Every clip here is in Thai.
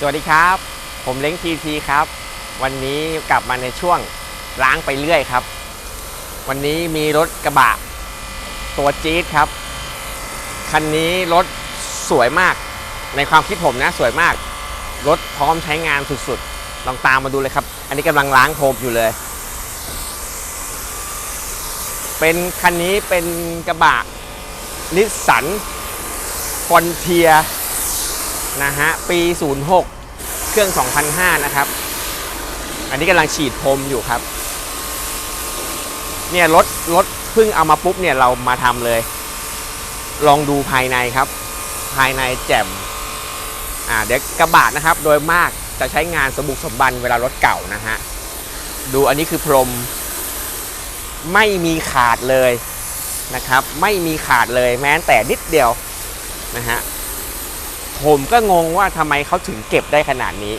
สวัสดีครับ ผมเล้งทีทีครับ วันนี้กลับมาในช่วงล้างไปเรื่อยครับ วันนี้มีรถกระบะ ตัวจี๊ดครับ คันนี้รถสวยมาก ในความคิดผมนะสวยมาก รถพร้อมใช้งานสุดๆ ลองตามมาดูเลยครับ อันนี้กำลังล้างโพมอยู่เลย เป็นคันนี้เป็นกระบะนิสสันฟอนเทีย นะฮะ ปี 06 เครื่อง 2005 นะครับ อันนี้กำลังฉีดพรมอยู่ครับ เนี่ยรถรถเพิ่งเอามาปุ๊บเนี่ยเรามาทำเลย ลองดูภายในครับ ภายในแจ่ม อ่าเดี๋ยวกระบะนะครับ โดยมากจะใช้งานสมบุกสมบันเวลารถเก่านะฮะ ดูอันนี้คือพรม ไม่มีขาดเลยนะครับ ไม่มีขาดเลยแม้แต่นิดเดียวนะฮะ ผมก็งงว่าทำไมเขาถึงเก็บได้ขนาดนี้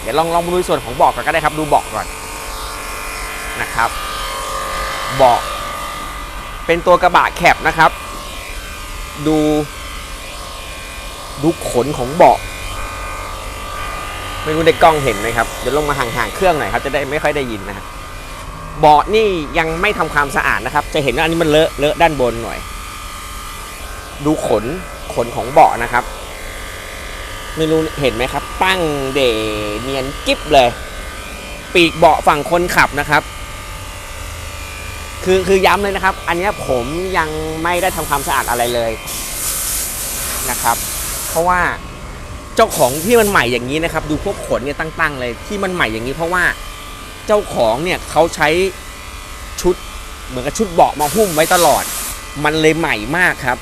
เดี๋ยวลองลองดูส่วนของเบอกก่อนก็ได้ครับ ดูเบอกก่อนนะครับเบอกเป็นตัวกระบะแคบนะครับ ดูดูขนของเบาะไม่รู้ในกล้องเห็นไหมครับเดี๋ยวลงมาห่างๆเครื่องหน่อยครับจะได้ไม่ค่อยได้ยินนะครับเบาะนี่ยังไม่ทำความสะอาดนะครับ จะเห็นว่าอันนี้มันเลอะเลอะด้านบนหน่อย ดูขนขนของเบาะนะครับ ไม่รู้เห็นไหมครับตั้งเดเนียนกิ๊บเลย ปีกเบาะฝั่งคนขับนะครับ คือคือย้ำเลยนะครับ อันนี้ผมยังไม่ได้ทำความสะอาดอะไรเลยนะครับ เพราะว่าเจ้าของที่มันใหม่อย่างนี้นะครับ ดูพวกขนเนี่ยตั้งๆเลยที่มันใหม่อย่างนี้เพราะว่าเจ้าของเนี่ยเขาใช้ชุดเหมือนกับชุดเบาะมาหุ้มไว้ตลอด มันเลยใหม่มากครับ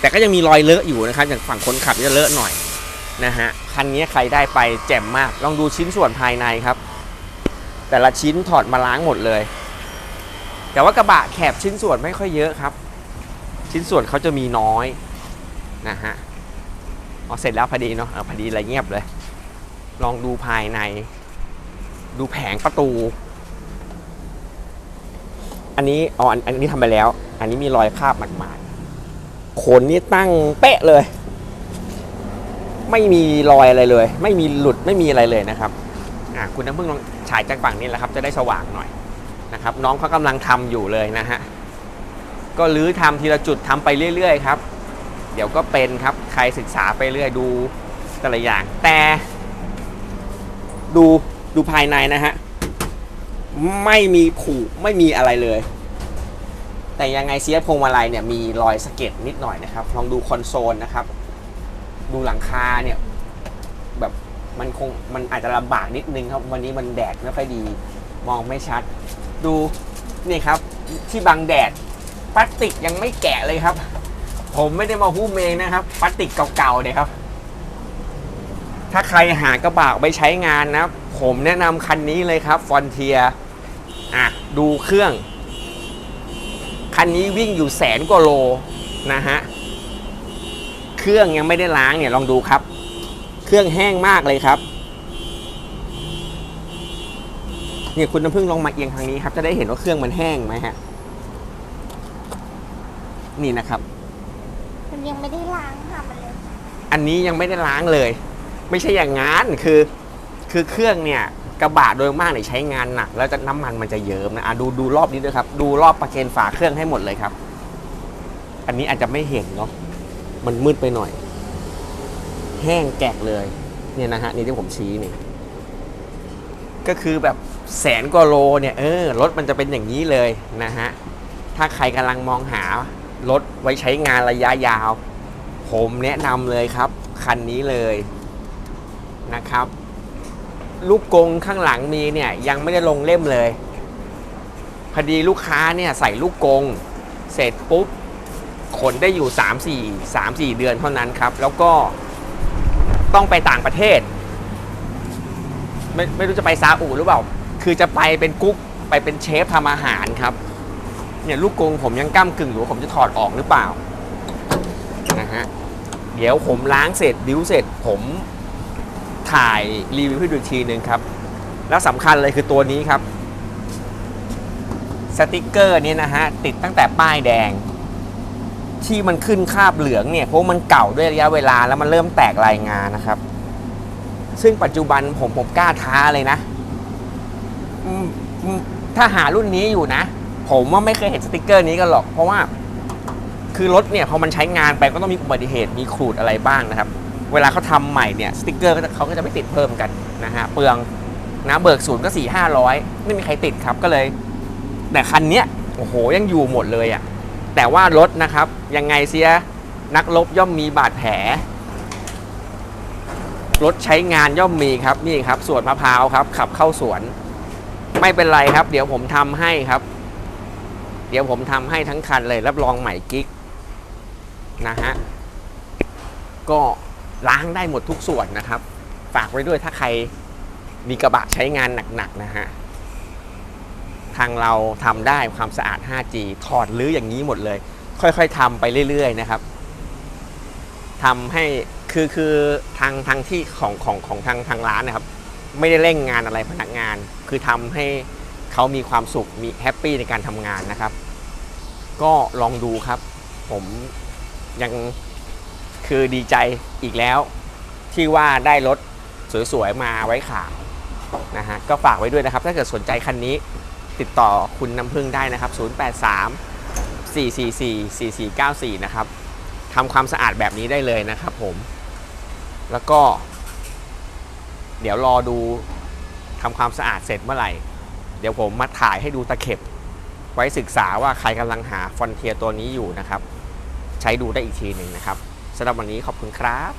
แต่ก็ยังมีรอยเลอะอยู่นะครับ อย่างฝั่งคนขับจะเลอะหน่อย นะฮะ คันนี้ใครได้ไปแจ่มมาก ลองดูชิ้นส่วนภายในครับ แต่ละชิ้นถอดมาล้างหมดเลย แต่ว่ากระบะแคบชิ้นส่วนไม่ค่อยเยอะครับ ชิ้นส่วนเขาจะมีน้อยนะฮะอ๋อเสร็จแล้วพอดีเนาะพอดีอะไรเงียบเลย ลองดูภายใน ดูแผงประตู อันนี้อ๋ออันอันนี้ทำไปแล้ว อันนี้มีรอยคราบหมาดๆขนนี่ตั้งเป๊ะเลย ไม่มีรอยอะไรเลย ไม่มีหลุดไม่มีอะไรเลยนะครับอะคุณน้ำพึ่งลองฉายจากฝั่งนี้แหละครับ จะได้สว่างหน่อยนะครับ น้องเขากำลังทำอยู่เลยนะฮะก็รื้อทำทีละจุดทำไปเรื่อย ๆ ครับ เดี๋ยวก็เป็นครับใครศึกษาไปเรื่อยดูแต่ละอย่าง แต่ดูดูภายในนะฮะไม่มีผุไม่มีอะไรเลย แต่ยังไงเสียพวงมาลัยเนี่ยมีรอยสะเก็ดนิดหน่อยนะครับ ลองดูคอนโซลนะครับ ดูหลังคาเนี่ย แบบมันคงมันอาจจะลำบากนิดนึงครับ วันนี้มันแดดไม่ค่อยดี มองไม่ชัด ดูนี่ครับ ที่บังแดดพลาสติกยังไม่แกะเลยครับ ผมไม่ได้มาหุ้มเองนะครับพลาสติกเก่าๆเนี่ยครับ ถ้าใครหากระบะไปใช้งานนะ ผมแนะนำคันนี้เลยครับฟอนเทียอะดูเครื่อง คันนี้วิ่งอยู่แสนกว่าโลนะฮะ รื่องยังไม่ได้ล้างเนี่ยลองดูครับ เครื่องแห้งมากเลยครับเนี่ยคุณน้ำพึ่งลองมาเอียงทางนี้ครับ จะได้เห็นว่าเครื่องมันแห้งไหมฮะ นี่นะครับ มันยังไม่ได้ล้างค่ะมันเลยอันนี้ยังไม่ได้ล้างเลย ไม่ใช่อย่างงั้นคือ คือเครื่องเนี่ยกระบะโดยมากเนี่ยใช้งานหนัก แล้วจะน้ำมันมันจะเยิ้มนะอะดูดูรอบนี้ด้วยครับ ดูรอบประเคนฝาเครื่องให้หมดเลยครับ อันนี้อาจจะไม่เห็นเนาะ มันมืดไปหน่อย แห้งแกกเลย เนี่ยนะฮะ นี่ที่ผมชี้นี่ ก็คือแบบแสนกว่าโลเนี่ย เออ รถมันจะเป็นอย่างนี้เลยนะฮะ ถ้าใครกำลังมองหารถไว้ใช้งานระยะยาว ผมแนะนำเลยครับ คันนี้เลยนะครับ ลูกกรงข้างหลังมีเนี่ย ยังไม่ได้ลงเล่มเลยพอดีลูกค้าเนี่ยใส่ลูกกรงเสร็จปุ๊บ ขนได้อยู่ 3 4 3 4 เดือนเท่านั้นครับ แล้วก็ต้องไปต่างประเทศ ไม่ไม่รู้จะไปซาอุหรือเปล่า คือจะไปเป็นกุ๊กไปเป็นเชฟทำอาหารครับ เนี่ยลูกกงผมยังก้ากึ่งอยู่ว่าผมจะถอดออกหรือเปล่านะฮะเดี๋ยวผมล้างเสร็จดิ้วเสร็จผมถ่ายรีวิวให้ดูอีกทีหนึ่งครับ แล้วสำคัญเลยคือตัวนี้ครับ สติกเกอร์นี่นะฮะติดตั้งแต่ป้ายแดง ที่มันขึ้นคาบเหลืองเนี่ยเพราะมันเก่าด้วยระยะเวลาแล้วมันเริ่มแตกรายงานนะครับ ซึ่งปัจจุบันผมผมกล้าท้าเลยนะ ถ้าหารุ่นนี้อยู่นะ ผมว่าไม่เคยเห็นสติกเกอร์นี้กันหรอก เพราะว่า คือรถเนี่ยพอมันใช้งานไปก็ต้องมีอุบัติเหตุมีขูดอะไรบ้างนะครับ เวลาเขาทำใหม่เนี่ยสติกเกอร์เขาก็จะไม่ติดเพิ่มกันนะฮะเปลืองนะเบิกศูนย์ก็สี่ห้าร้อยไม่มีใครติดครับก็เลย แต่คันเนี้ยโอ้โหยังอยู่หมดเลยอะ่ะ แต่ว่ารถนะครับ ยังไงเสียนักรบย่อมมีบาดแผล รถใช้งานย่อมมีครับนี่ครับสวนมะพร้าวครับ ขับเข้าสวน ไม่เป็นไรครับ เดี๋ยวผมทำให้ครับ เดี๋ยวผมทำให้ทั้งคันเลยรับรองใหม่กิ๊กนะฮะก็ล้างได้หมดทุกส่วนนะครับ ฝากไว้ด้วยถ้าใครมีกระบะใช้งานหนักๆนะฮะ ทางเราทำได้ความสะอาด 5G ถอดรื้ออย่างนี้หมดเลย ค่อยๆทำไปเรื่อยๆนะครับทำให้คือคือทางทางที่ของของของทางทางร้านนะครับ ไม่ได้เร่งงานอะไรพนักงาน คือทำให้เขามีความสุขมีแฮปปี้ในการทำงานนะครับ ก็ลองดูครับ ผมยังคือดีใจอีกแล้ว ที่ว่าได้รถสวยๆมาไว้ขายนะฮะก็ฝากไว้ด้วยนะครับ ถ้าเกิดสนใจคันนี้ ติดต่อคุณน้ำพึ่งได้นะครับ 083 444 4494 นะครับทำความสะอาดแบบนี้ได้เลยนะครับผม แล้วก็ เดี๋ยวรอดูทำความสะอาดเสร็จเมื่อไหร่ เดี๋ยวผมมาถ่ายให้ดูตะเข็บ ไว้ศึกษาว่าใครกำลังหาฟอนเทียตัวนี้อยู่นะครับ ใช้ดูได้อีกทีหนึ่งนะครับสำหรับวันนี้ขอบคุณครับ